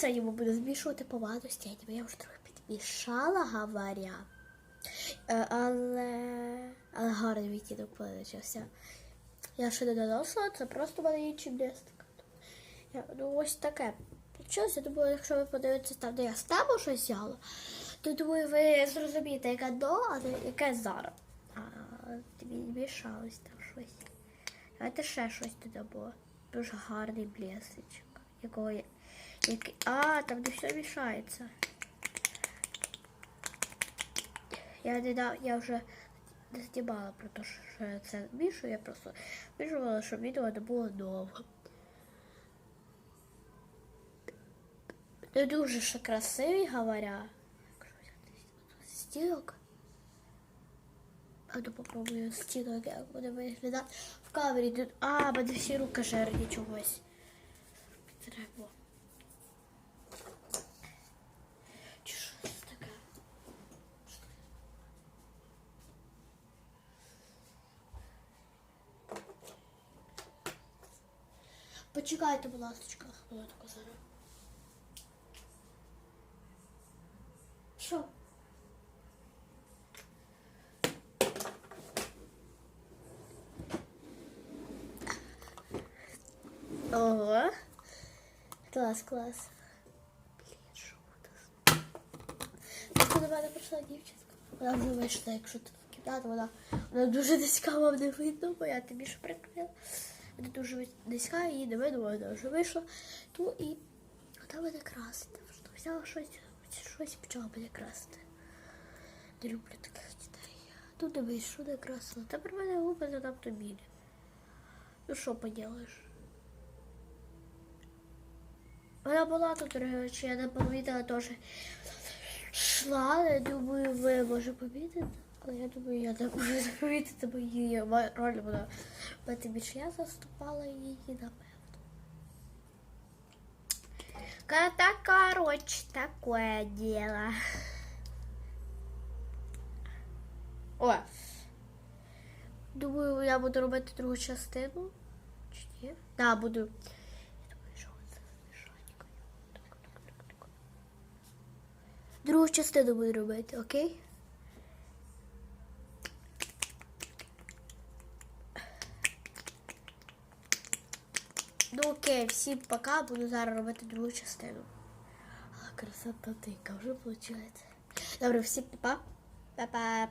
це йому буду змішувати помаду з тінями. Я вже трохи підмішала, говоря. Е, Але, але гарний відтінок получився. Я ще не наносила, це просто мене інший блісток. Я, ну ось таке. Получилось, я думаю, якщо ви подивитеся там, де я з тебе щось взяла, то думаю, ви зрозумієте, яке до, а яке зараз. А мішалось там щось. Давайте ще щось туди було. Дуже гарний блісочок. Якого я. Який... А, там де все мішається. Я не дав, я вже не знімала про те, що я це мішу, я просто вижувала, щоб відео не було довго. Не дуже ще красивий, говоря. Стілок. А ну попробую стінок, як буде виглядати. В камері тут. А, мене всі руки жирні чогось. Треба. Чи що це таке? Почекайте, будь ласка, хвилинку зараз. Що? Ого. Клас, клас. Блін, що до мене прийшла дівчинка. Вона вже вийшла, якщо ти в кімнату, вона, вона дуже вам не видно, бо я тобі ж прикрила. Вона дуже низька, її не видно, вона вже вийшла. Ту і вона мене красити. Просто взяла щось, щось і почала мене красити. Не люблю таких дітей. Тут дивись, що не красила. Тепер мене губи занадто білі. Ну що поділиш? Вона була тут, речі, я не помітила теж. Шла, я думаю, ви може помітити. Але я думаю, я не можу запомітити, бо її роль. Бо тим більше я заступала її, напевно. Та короче, такое дело. О. Думаю, я буду робити другу частину. Чи ні? Да, буду. Другу частину буду робити, окей? Ну окей, всім пока, буду зараз робити другу частину. А красота тика вже виходить. Добре, всім па-па. Па-па.